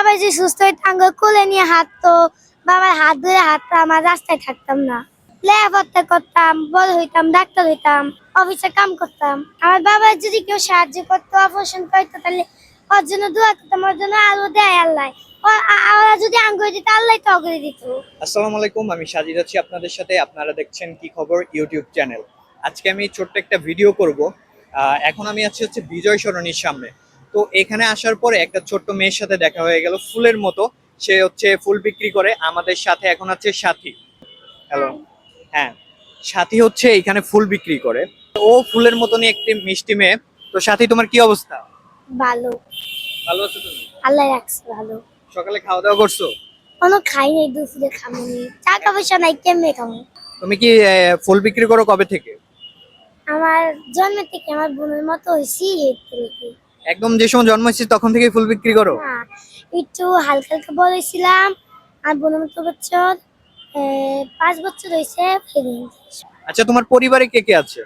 বাবা যে সুস্থ হইতো আঙ্গ কোলে নিয়ে হাঁটতো। বাবার হাত ধরে হাঁটতাম, আমার রাস্তায় থাকতাম না। লেখাপড়া করতাম, বড় হইতাম, ডাক্তার হইতাম অফিসে কাম করতাম। আমার বাবার যদি কেউ সাহায্য করতো অপারেশন করতো তাহলে ওর জন্য দোয়া করতাম, ওর জন্য আলো দেয় আল্লাহ। যদি আল্লাহ দিত। আসসালামু আলাইকুম, আমি আপনাদের সাথে। আপনারা দেখছেন কি খবর ইউটিউব চ্যানেল। আজকে আমি ছোট্ট একটা ভিডিও করব। এখন আমি আছি হচ্ছে বিজয় সরণির সামনে। তো এখানে আসার পরে একটা ছোট্ট মেয়ের সাথে দেখা হয়ে গেল ফুলের মতো। সে হচ্ছে ফুল বিক্রি করে আমাদের সাথে এখন আছে সাথী। হ্যালো হ্যাঁ সাথী হচ্ছে এখানে ফুল বিক্রি করে। ও ফুলের মতনই একটি মিষ্টি মেয়ে। তো সাথী তোমার কি অবস্থা? ভালো। ভালো আছো তুমি? আল্লাহ রাখছে ভালো। সকালে খাওয়া দাওয়া করছ? কোনো খাই নাই দুপুরে খামনি টাকা পয়সা নাই কেমনে খামো তুমি কি ফুল বিক্রি করো কবে থেকে? আমার জন্ম থেকে আমার বোনের মতো হয়েছি একদম যে সময় জন্ম হয়েছে তখন থেকে ফুল বিক্রি করো? না একটু হালকা হালকা বড় হয়েছিলাম আর বোনের মতো বছর পাঁচ বছর হয়েছে ফেরি। আচ্ছা তোমার পরিবারে কে কে আছে?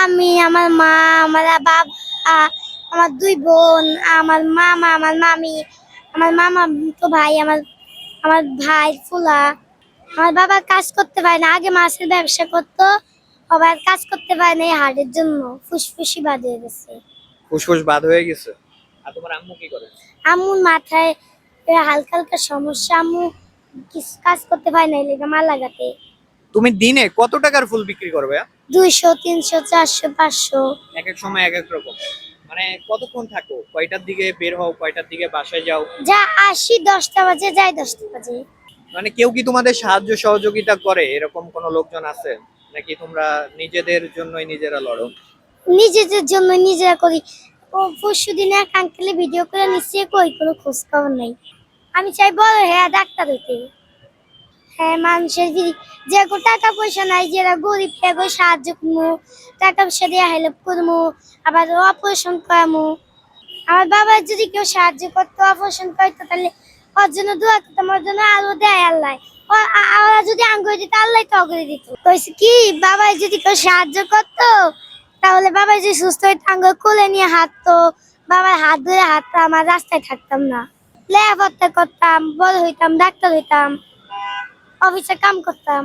আমি আমার মা আমার বাবা আমার দুই বোন আমার মামা আমার মামি আমার মামা তো ভাই আমার আমার ভাই ফুলা। আমার বাবা কাজ করতে পারে না আগে মাছের ব্যবসা করতো আবার কাজ করতে পারে না এই হার্টের জন্য ফুসফুসি হয়ে গেছে ফুসফুস বাদ হয়ে গেছে। আর তোমার আম্মু কি করে? আম্মুর মাথায় এ হালকা হালকা সমস্যা। আম্মু কিছু কাজ করতে পারে না এলাকা মা লাগাতে। তুমি দিনে কত টাকার ফুল বিক্রি করবে দুইশো তিনশো চারশো পাঁচশো। এক এক সময় এক এক রকম। মানে কতক্ষণ থাকো? কয়টার দিকে বের হও কয়টার দিকে বাসায় যাও? যা আসি দশটা বাজে যাই দশটা বাজে। মানে কেউ কি তোমাদের সাহায্য সহযোগিতা করে? এরকম কোনো লোকজন আছে? নাকি তোমরা নিজেদের জন্যই নিজেরা লড়ো? নিজেদের জন্য নিজেরা করি। পরশু দিনে এক আঙ্কেলে ভিডিও করে নিশ্চয় কই কোনো খোঁজ খবর নাই। আমি চাই বড় হ্যাঁ ডাক্তার হইতে। হ্যাঁ মানুষের যদি যে টাকা পয়সা নাই যারা গরিব এগো সাহায্য করব টাকা পয়সা দিয়ে হেল্প করব আবার অপারেশন করামো। আমার বাবার যদি কেউ সাহায্য করতো অপারেশন করতো তাহলে ওর জন্য দোয়া করতাম ওর জন্য আরও দেয় আল্লাহ। ওরা যদি আঙ্গুল দিত, আল্লাহ তো অগ্রে দিত। কি বাবা যদি কেউ সাহায্য করতো তাহলে বাবা যে সুস্থ হইতো আঙ্গুল কোলে নিয়ে হাঁটতো, বাবার হাত ধরে হাঁটতাম আমার রাস্তায় থাকতাম না। লেখাপড়া করতাম, বড় হইতাম, ডাক্তার হইতাম, অফিসে কাম করতাম।